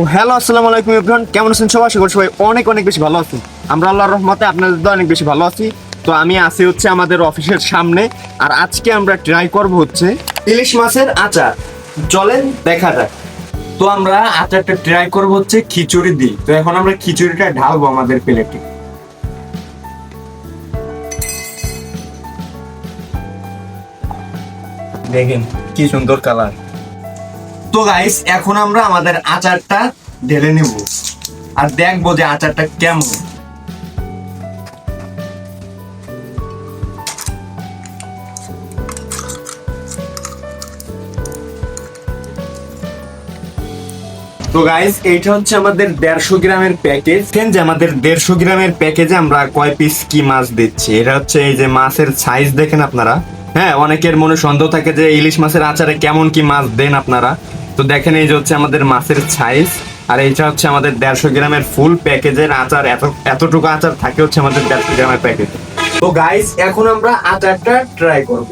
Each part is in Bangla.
তো হ্যালো, আসসালামু আলাইকুম এভরিওয়ান। কেমন আছেন সবাই? আশা করি সবাই অনেক অনেক বেশি ভালো আছেন। আমরা আল্লাহর রহমতে আপনাদের তো অনেক বেশি ভালো আছি। তো আমি আছি হচ্ছে আমাদের অফিসের সামনে। আর আজকে আমরা ট্রাই করব হচ্ছে ইলিশ মাছের আচার। চলেন দেখা যাক। তো আমরা আচারটা ট্রাই করব হচ্ছে খিচুড়ি দিই তো এখন আমরা খিচুড়িটা ঢালবো আমাদের প্লেটে। দেখেন, কি সুন্দর কালার তো গাইস এখন আমরা আমাদের আচারটা ঢেলে নিব। আর দেখব যে আচারটা কেমন। তো গাইস এইটা হচ্ছে আমাদের দেড়শো গ্রামের প্যাকেজ। যে আমাদের দেড়শো গ্রামের প্যাকেজে আমরা কয় পিস কি মাছ দিচ্ছি। এটা হচ্ছে এই যে মাছের সাইজ দেখেন আপনারা। হ্যাঁ অনেকের মনে সন্দেহ থাকে যে ইলিশ মাছের আচারে কেমন কি মাছ দেন আপনারা। তো দেখেন এই যে হচ্ছে আমাদের মাছের সাইজ আর এইটা হচ্ছে আমাদের দেড়শো গ্রামের ফুল প্যাকেজের আচার, এত, এতটুকু আচার থাকে হচ্ছে আমাদের দেড়শো গ্রামের প্যাকেজ তো গাইস এখন আমরা আচারটা ট্রাই করব।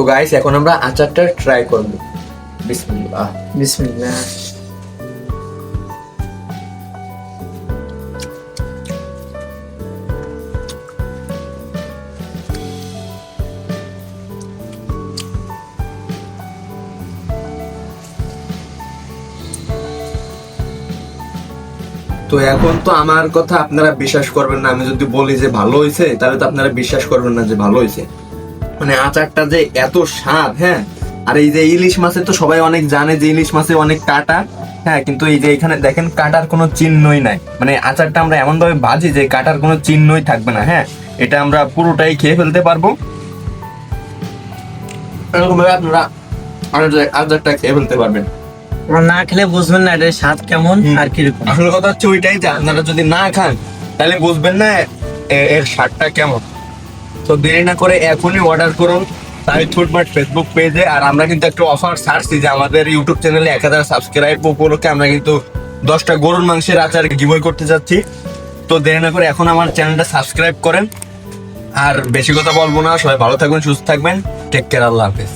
তো গাইস এখন আমরা আচারটা ট্রাই করব। বিসমিল্লাহ। বিসমিল্লাহ। তো এখন তো আমার কথা আপনারা বিশ্বাস করবেন না আমি যদি বলি যে ভালো হয়েছে তাহলে তো আপনারা বিশ্বাস করবেন না যে ভালো হয়েছে মানে আচারটা যে এত স্বাদ হ্যাঁ? আর এই যে ইলিশ মাছে তো সবাই অনেক জানে যে ইলিশ মাছে অনেক কাটা হ্যাঁ? কিন্তু এই যে এখানে দেখেন কাটার কোনো চিহ্নই নাই। মানে আচারটা আমরা এমন ভাবে ভাজি যে কাটার কোনো চিহ্নই থাকবে না হ্যাঁ? এটা আমরা পুরোটাই খেয়ে ফেলতে পারব। এরকম ভাবে আপনারা আচার- আচারটা খেয়ে ফেলতে পারবেন। না খেলে বুঝবেন না এটার স্বাদ কেমন আর কীরকম। আসলে কথা হচ্ছে ওইটাই যে আপনারা যদি না খান তাহলে বুঝবেন না এর স্বাদটা কেমন। তো দেরি না করে এখনই অর্ডার করুন সাহিদ ফুড মার্ট ফেসবুক পেজে আর আমরা কিন্তু একটা অফার ছাড়ছি যে আমাদের ইউটিউব চ্যানেলে এক হাজার সাবস্ক্রাইব উপলক্ষে আমরা কিন্তু দশটা গরুর মাংসের আচার গিবই করতে যাচ্ছি। তো দেরি না করে এখন আমার চ্যানেলটা সাবস্ক্রাইব করেন। আর বেশি কথা বলব না, সবাই ভালো থাকবেন, সুস্থ থাকবেন। টেক কেয়ার আল্লাহ হাফেজ।